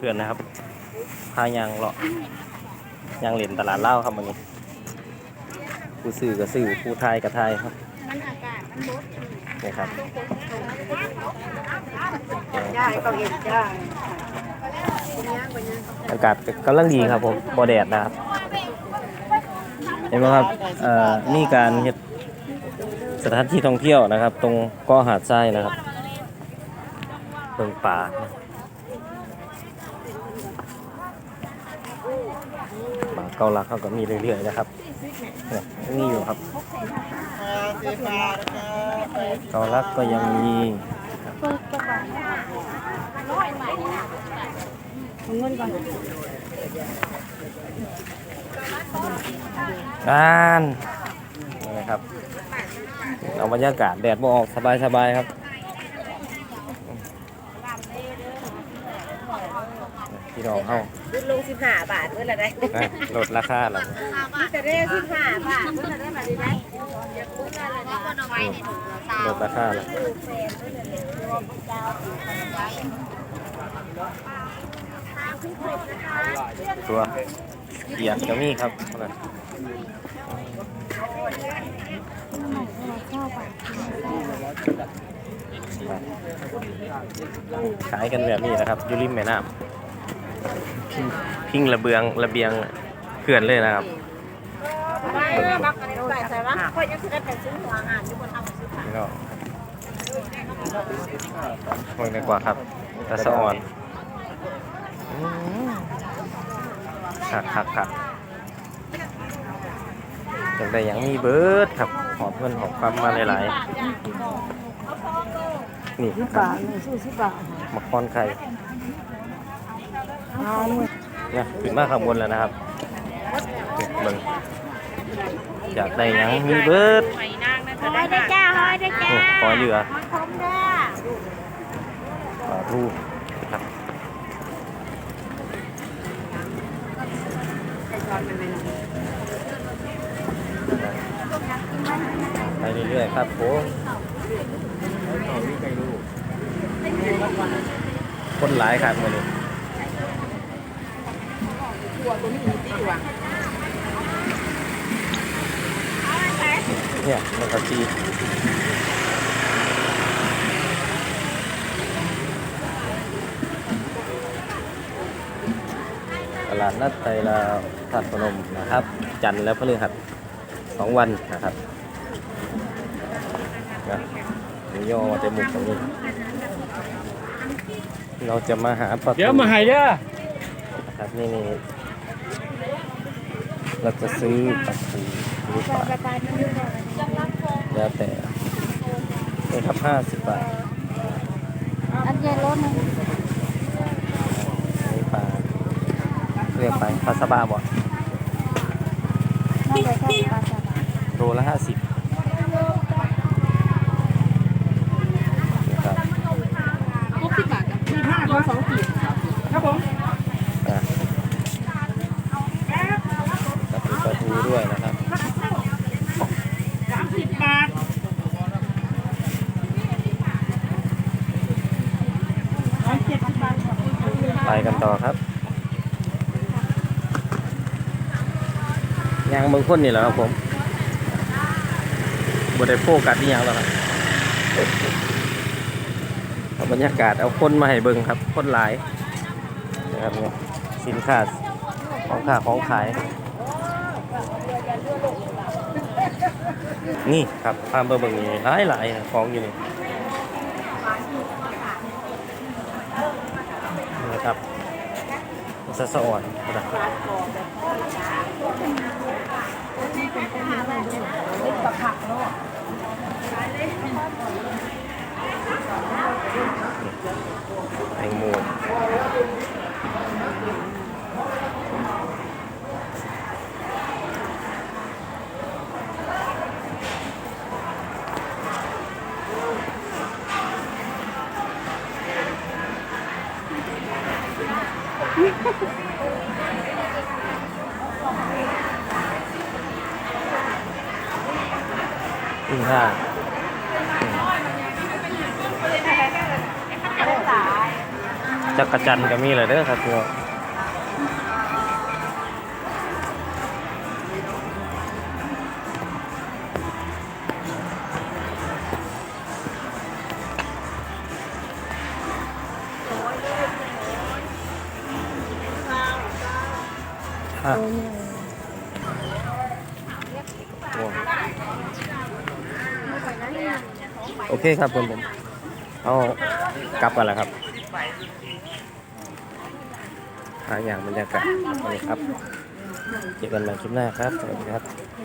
เพื่อนนะครับ พายางเลาะยางเหรียญตลาดเหล้าครับวันนี้ผู้ซื้อก็ซื้อผู้ทายก็ทายครับนี่ครับได้ก็เห็นได้อากาศกำลังดีครับผมบอแดดนะครับเห็นไหมครับเอ่อนี่การเฮ็ดสถานที่ท่องเที่ยวนะครับ ตรงกาะหาดทรายนะครับเบิ่งป่า ป่าเกาลักเขาก็มีเรื่อยๆนะครับเนี่ยนี่อยู่ครับ เกาลักก็ยังมีเงินก่นงานนี่นะครับเอาบรรยากาศแดดบ่ออกสบายๆครับ พี่น้องเฮาลดลงสิบห้าบาทเมื่อไรได้อะลดราคาแล้วนี่จะได้สิบห้าบาทเมื่อไรได้แบบนี้ไหมพูดอะไรนะก็เอาไว้ในถุงละลดราคาแล้วตัวเกียร์ก็มีครับนั่นขายกันแบบนี้นะครับอยู่ริมแม่น้ำ พิงพิงระเบียงระเบียงเขื่อนเลยนะครับได้บักอะไรใส่ใส่วะคนยังจะได้ไปซื้อหัวอาหารที่คนทำซื้อขายนี่ก็โอ้ยดีกว่าครับตะสะอ่อนอืมคักคักคักจังได้ยังมีเบิร์ดครับ หอบเงินหอบความมาหลายๆนี่ครับหนึ่งสู้สิบบาทมะคอนไข่เอาห นึ่งเนี่ยขึ้นมาข้างบนแล้วนะครับนี่เบิ่งอยากได้หยังมีเบิร์ดห้อยได้จ้าห้อยได้จ้าโอ้ขอเหลือห้อยคมด้าปลาทูครับไปเรื่อยๆครับผมคนหลายครับ วันนี้เนี่ยมันก็จีตลาดนัดไทยลาวถาดพนมนะครับ จันทร์และพฤหัสสองวันนะครับนะหมูยอจะหมุกตรงนี้ เราจะมาหาปลาทูเดี๋ยวมาให้เด้อ นะครับนี่นี่ เราจะซื้อปลาทูหรือเปล่าแล้วแต่นี่ครับห้าสิบบาทอันใหญ่ล้นนะนี่ปลาเรียกไปปลาสบาบ่น่าจะแค่ปลาสบาโลละห้าสิบนะครับ ครบสิบบาทจ้ะมีห้าโลสองขีดครับผม อะกับปลาทูด้วยนะครับ สามสิบบาทร้อยเจ็ดสิบบาท ไปกันต่อครับยางมืองคนนี่แหละครับผมบได้โฟกัสที่ยังแล้วครับบรรยากาศเอาคนมาให้เบิ่งครับ คนหลายนะครับเนี่ยสินค้าของค้าของขาย นี่ครับพามาเบิ่งนี่หลายหลายของอยู่นี่ นะครับสะสะอ่อนนะครับนี่กับผักเนาะ แตงโม อืมค่ะจักรจันทร์ก็มีเลยเด้อครับพี่น้อง อะโอเคครับผมผม เอากลับกันแล้วครับหาอย่างบรรยากาศนี่ครับ เจอกันใหม่คลิปหน้าครับ สวัสดีครับ